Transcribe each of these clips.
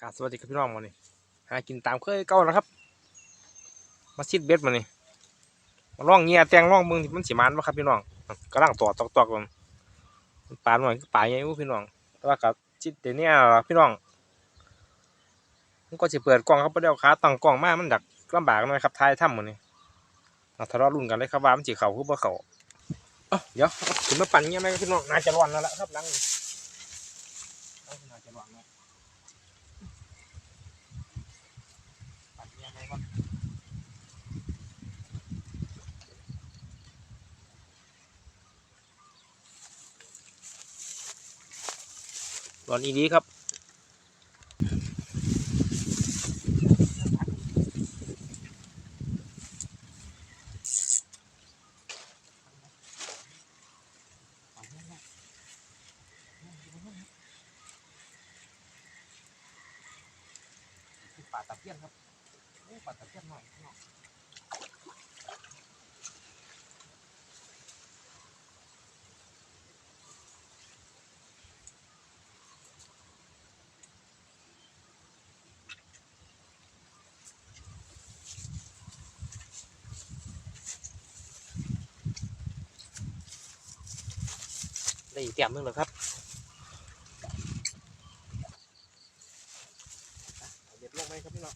กาสวัสดีครับพี่น้องมานี่หากินตามเคยเก่าแล้วครับ มาซิดเบ็ดมานี่มาล่องเงียแตงล่องมืองที่มันสิมันวะครับพี่น้องกำลังตอตอกตอกมันปลาหน่อยคือปลาใหญ่อู้พี่น้อง แต่ว่ากับจิตเดี๋ยวนี้พี่น้องมันก็สิเปิดกล้องครับประเดี๋ยวขาตั้งกล้องมามันดักลำบากหน่อยครับท้ายถ้ำมันนี่เราทะเลาะรุ่นกันเลยครับว่ามันสิเข่าคือบ่เข่าเอ้าเดี๋ยวถึงมาปั่นเงี้ยไหมพี่น้องน่าจะร้อนแล้วล่ะครับหลังนี้เอาน่าจะร้อนแล้ว ปัดยังไงก่อน ร้อนอีดีครับป่าตะเพียนครับป่าตะเพียนหน่อย ได้อีกเตรียมนึงแล้วครับเด็ดลงไหมครับพี่น้อง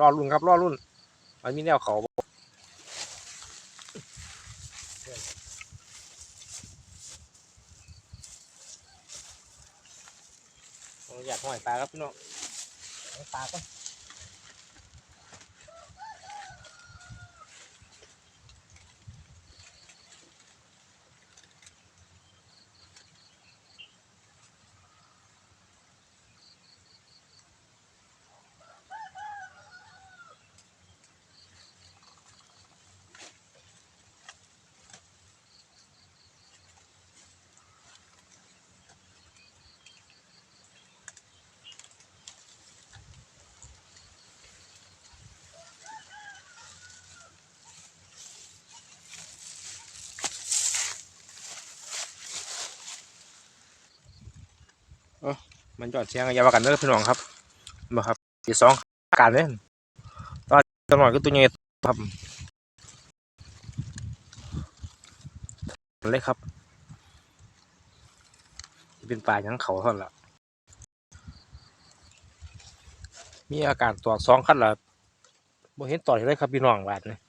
รอรุ่นครับรอรุ่น มันมีแนวเขาบ่ผมอยากหอยปลาครับพี่น้องหอยปลาก็ มันจอดเชียงอยาวกันเด้อพี่น้องครับมาครับที่สองการเลยตอนตัวหน่อยก็ตัวใหญ่ครับเลยครับเป็นปลายังเขาเท่านั้นละมีอาการตัวสองขั้นละบ่เห็นต่อยเลยครับพี่น้องบาดนี่ย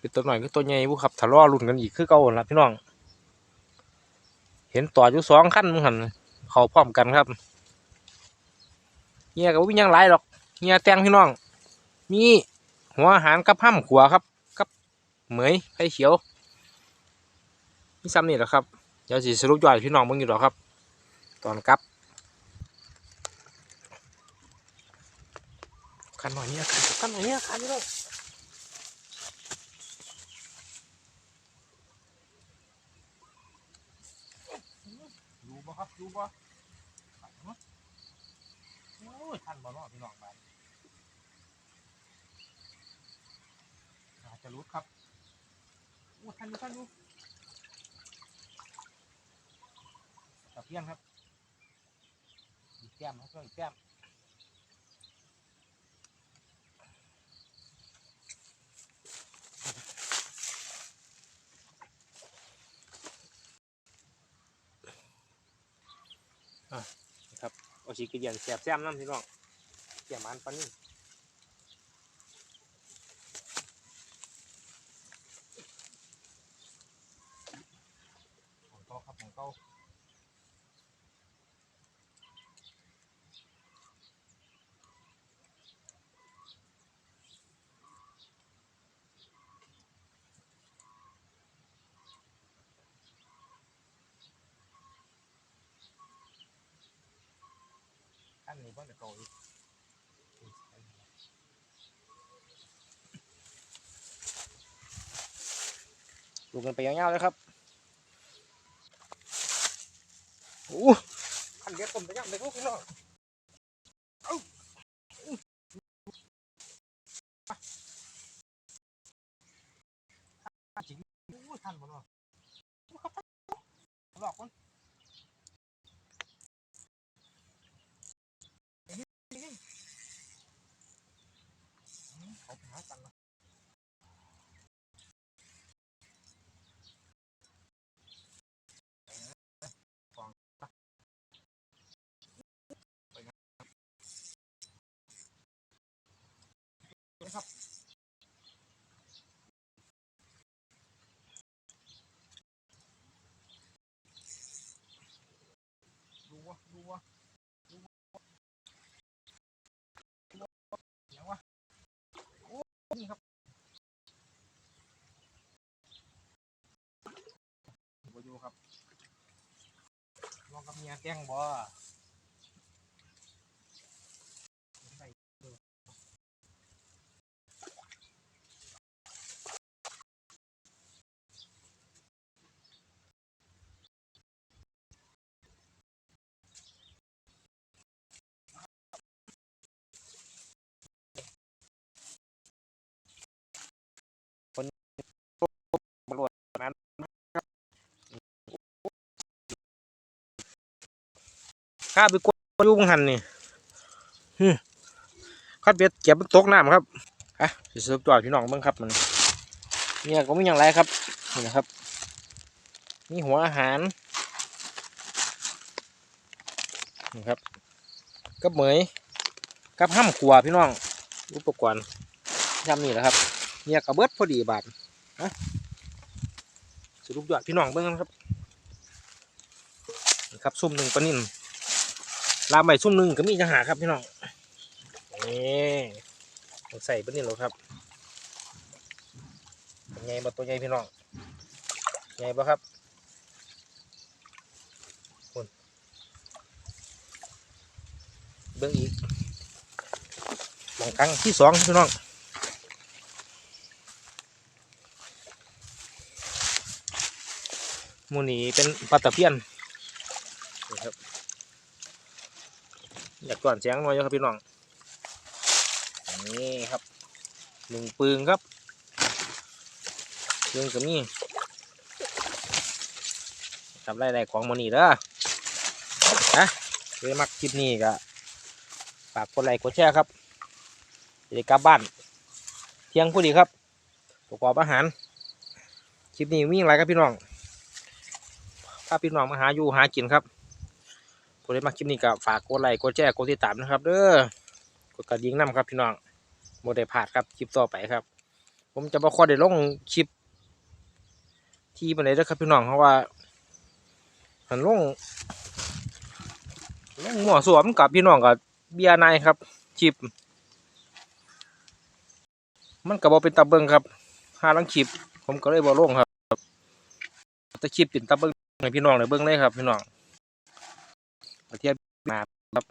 เป็นตัวหน่อยก็ตัวใหญ่บุครับทะเลาะรุ่นกันอีกคือเก่าหั่นละพี่น้อง เห็นต่ออยู่สองขั้นมึงหันเขาพร้อมกันครับเฮียกับวิ่งยังไรหรอกเฮียแตงพี่น้อง มีหัวอาหารกับห้ำขัวครับ กับเหมยไข่เขียวมีซ้ำนี่แหละครับเดี๋ยวสิสรุปยอดให้พี่น้องมึงอยู่หรอกครับ ตอนกลับขันหน่อยเนี่ยขันขันหน่อยเนี่ยขันพี่น้องดู บ่ครับดูบ่โอ้ยทันบ่เนาะพี่น้องบ้านอาจจะรุดครับโอ้ทันดูทันดูตะเพียงครับอีกแก้มครับอีกแก้ม นะครับเอาชีกระเดียนแสบแซมน้ำพี่น้องเกียมันปนนี่ของเก่าครับของเก่า นี้ว่าจะเก่าอีกดูกันไปยาวๆเลยครับโอ้ขันเดียวต้มไปยังเด็กลูกพี่น้องเอ้าจริงโอ้ทันบ่เนาะหลอกคนเขาหาตังค์ นะครับดูวะดูวะดูวะดูวะเสียงวะโอ้นี่ครับบอยู่ครับลองกับเมียแกล้งบ่ใส่ตำรวจนั้นครับ ข้าไปกดอยู่บังหันนี่ฮึคัดเบ็ดเก็บมันตกน้ำครับอะสิเสิร์ฟตัวพี่น้องบิ่งครับมันเนี่ยก็มีอย่างไรครับนี่นะครับมีหัวอาหารนี่ครับกับเหมยกับห้ำขัวพี่น้องอุปกรณ์ทำนี่แหละครับเนี่ยกระเบิดพอดีบาทนะสรุปยอดพี่น้องเบิ่งครับนะครับซุ่มหนึ่งปนิ่น ลาใบซุ่มหนึ่งก็มีจะหาครับพี่น้องนี่ใส่ปลานิ่แล้วครับเป็นไงบ่ตัวใหญ่พี่น้องใหญ่บ่ครับคนเบิ่งอีกหมองครั้งที่สองพี่น้องมูนี้เป็นปลาตะเพียนครับ อยากก่อนเสียงหน่อยครับพี่น้องนี่ครับหนึ่งปืนครับปืนก็มีทำไรไรของมูนี้เด้อนะเลยมักคลิปนี้ก็ฝากกดไลค์กดแชร์ครับจะได้กลับบ้าน เที่ยงพอดีครับประกอบอาหาร คลิปนี้มีอะไรครับพี่น้องถ้าพี่น้องมาหาอยู่หากินครับ ผู้ใดมาคลิปนี้ก็ฝากกดไลค์กดแชร์กดติดตามนะครับเด้อกดกระดิ่งนำครับพี่น้องโมได้พลาดครับคลิปต่อไปครับ ผมจะมาขอได้ลงคลิป ที่บันไดเด้อครับพี่น้องเพราะว่าหันลงลงหมัวสวมกับพี่น้องกับเบียร์นายครับคลิป มันกับบอเป็นตาเบิงครับหาลังคลิป ผมก็เลยบอลงครับแต่คลิปเป็นตาเบิงให้พี่น้องเลยเบิ่งเลยครับพี่น้อง ประเทศมาครับ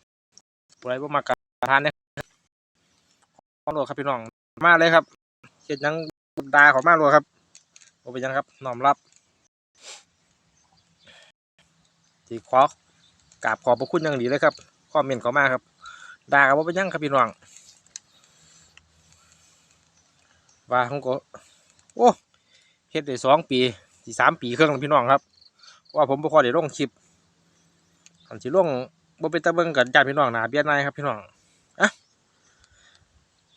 ปล่อยบ่มากรทานเนี่ยขอโทษครับพี่น้อง มาเลยครับเฮ็ดยังดาขอมาเลยครับบ่เป็นยังครับน้อมรับที่ขอกราบขอบพระคุณอย่างดีเลยครับคอมเมนต์เขามาครับด่าก็บ่เป็นยังครับพี่น้องว่าผมก็โอ้เฮ็ดได้สองปีสี่สามปีเครึ่งแล้วพี่น้องครับเพราะว่าผมบ่ค่อยได้ลงคลิป อันสิลงบ่เป็นตะเบิงกับญาติพี่น้องหนาเบียนายครับพี่น้องอะ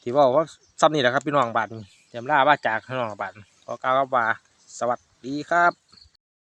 ที่ว่าว่าซ้ำนี่แหละครับพี่น้องบาทเตรียมลาว่าจากพี่น้องบาทขอกล่าวว่าสวัสดีครับ